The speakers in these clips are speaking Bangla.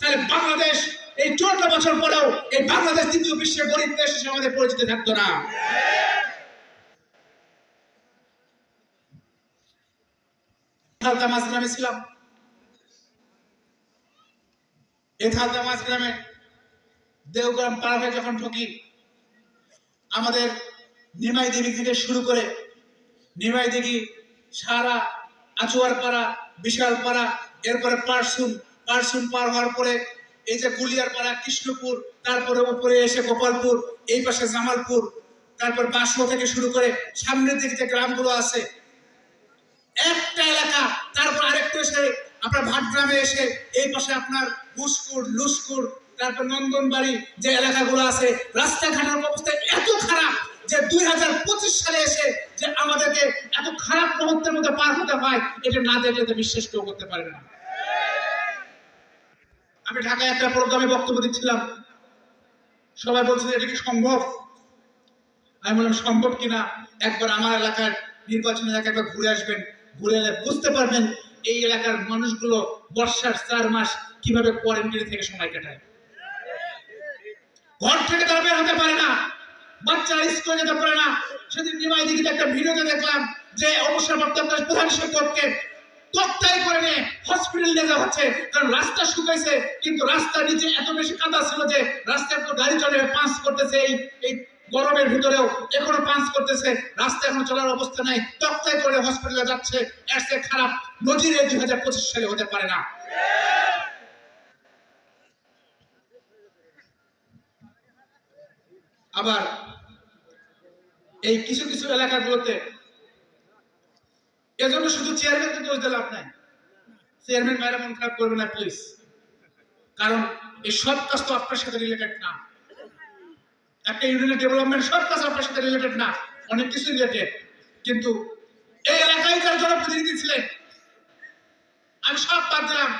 তাহলে বাংলাদেশ এই চুয়ান্ন বছর পরেও এই বাংলাদেশ তৃতীয় বিশ্বের গরিব দেশ হিসেবে আমাদের পরিচিত থাকতো না। যখন আমাদের নিমাই দিঘি থেকে শুরু করে নিমাই দিঘি সারা পাড়া বিশাল পাড়া এরপরে পারসুন পারসুন পার হওয়ার পরে এই যে গুলিয়ার পাড়া কৃষ্ণপুর, তারপরে উপরে এসে গোপালপুর, এই পাশে জামালপুর, তারপর বাসো থেকে শুরু করে সামনের দিকে যে গ্রামগুলো আছে, একটা এলাকা, তারপর আরেকটু এসে আপনার ভাটগ্রামে এসে এই পাশে আপনার ঘুসকুর লুসকুর, তারপর নন্দনবাড়ি যে এলাকাগুলো আছে, রাস্তাঘাটের অবস্থা এত খারাপ যে দুই হাজার পঁচিশ সালে এসে যে আমাদেরকে এত খারাপ মুহূর্তের মধ্যে পার হতে হয়, এটা না দেখলে তো বিশ্বাস কেউ করতে পারে না। আমি ঢাকায় একটা প্রোগ্রামে বক্তব্য দিচ্ছিলাম। সবাই বলছে এটা কি সম্ভব? আমি বললাম, সম্ভব কিনা একবার আমার এলাকার নির্বাচনী এলাকা একবার ঘুরে আসবেন। ঘুরে এলে বুঝতে পারবেন এই এলাকার মানুষগুলো বর্ষার চার মাস কীভাবে কোয়ারেন্টাইনে থেকে সময় কাটায়। ঘর থেকে তারা বের হতে পারে না। বাচ্চারা স্কুলে যেতে পারে না। সেদিন নিমাই দিঘিতে একটা ভিডিওতে দেখলাম যে অবসরপ্রাপ্ত প্রধান শিক্ষককে তক্তাই করে নিয়ে হসপিটাল নিয়ে যাওয়া হচ্ছে। কারণ রাস্তা শুকাইছে, কিন্তু রাস্তার নিচে এত বেশি কাদা ছিল যে রাস্তায় তো গাড়ি চলে পাঁচ করতেছে এই এই গরমের ভিতরেও। এখনও পাঁচ করতেছে রাস্তা এখন চলার অবস্থা নাই। তক্তাই করে হসপিটালে যাচ্ছে। চেয়ে খারাপ নজিরে দুই হাজার পঁচিশ সালে হতে পারে না। আবার এই কিছু কিছু এলাকাগুলোতে এজন্য শুধু চেয়ারম্যানকে দোষ দিলে লাভ নাই। চেয়ারম্যান ম্যাডাম মন খারাপ করবে না প্লিজ কারণ এই সব কাজ তো আপনার সাথে রিলেটেড না। একটা ইউনিয়নের ডেভেলপমেন্ট সব কাজ আপনার সাথে রিলেটেড না। অনেক কিছু রিলেটেড কিন্তু এই এলাকায় যারা জনপ্রতিনিধি ছিলেন? আমি সব বাদ দিলাম।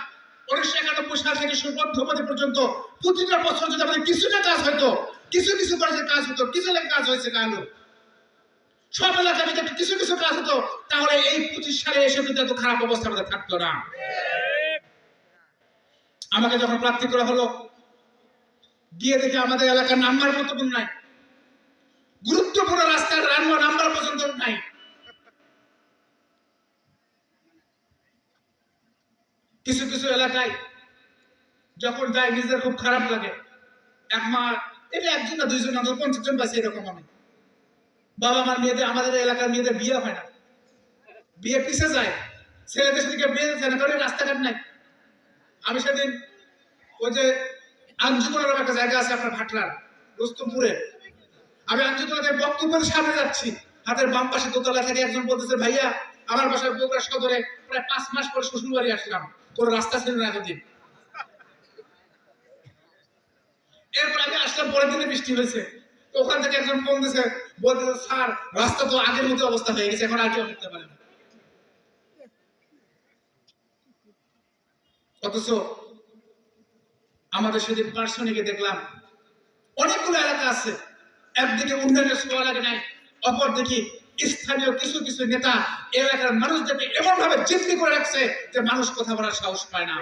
উনিশশো একানব্বই সাল থেকে সুবদ্ধপতি পর্যন্ত প্রতিটা বছর যদি আমাদের কিছুটা কাজ হয়তো, কিছু কিছু করে কাজ হতো, কিছু কাজ হয়েছে কালো সব এলাকায় যদি কিছু কিছু কাজ হতো, তাহলে এই পঁচিশ সালে এসে কিন্তু এত খারাপ অবস্থা আমাদের থাকতো না। আমাকে যখন প্রার্থী করা হলো, গিয়ে দেখে আমাদের এলাকার নাম্বার পর্যন্ত নাই। গুরুত্বপূর্ণ রাস্তার রান্না নাম্বার পর্যন্ত নাই। কিছু কিছু এলাকায় যখন যাই নিজের খুব খারাপ লাগে। এক মা, এটা একজন না দুইজন পঞ্চাশ জন বাসে এরকম আমি। বাবা মার মেয়েদের, আমাদের এলাকার মেয়েদের বিয়ে হয় না। বিয়ে পিছে যায়? ছেলেদের সেদিকে বিয়ে যায় না, কারণ রাস্তাঘাট নাই। আমি সেদিন ওই যে আঞ্জুতলার একটা জায়গা আছে আপনার ভাটলার, রুস্তমপুরে। আমি আঞ্জুতলাতে বক্তব্যের সামনে যাচ্ছি। হাতের বাম পাশে দোতলা থেকে একজন বলতেছে, ভাইয়া, আমার বাসায় বগুড়া সদরে প্রায় পাঁচ মাস পরে শ্বশুর বাড়ি আসলাম। কোনো রাস্তা ছিল না এতদিন। এরপর আমি আসলাম, পরের দিনে বৃষ্টি হয়েছে। ওখান থেকে একজন ফোন দিছে বলতেছে স্যার রাস্তা তো আগের মতো অবস্থা হয়ে গেছে, এখন আর কেউ করতে পারে না। অথচ আমাদের সেদিন পার্সনিকে দেখলাম, অনেকগুলো এলাকা আছে, একদিকে উন্নয়নের নাই স্থানীয় কিছু কিছু নেতা এলাকার মানুষদেরকে এমন ভাবে জিম্মি করে রাখছে যে মানুষ কথা বলার সাহস পায় না।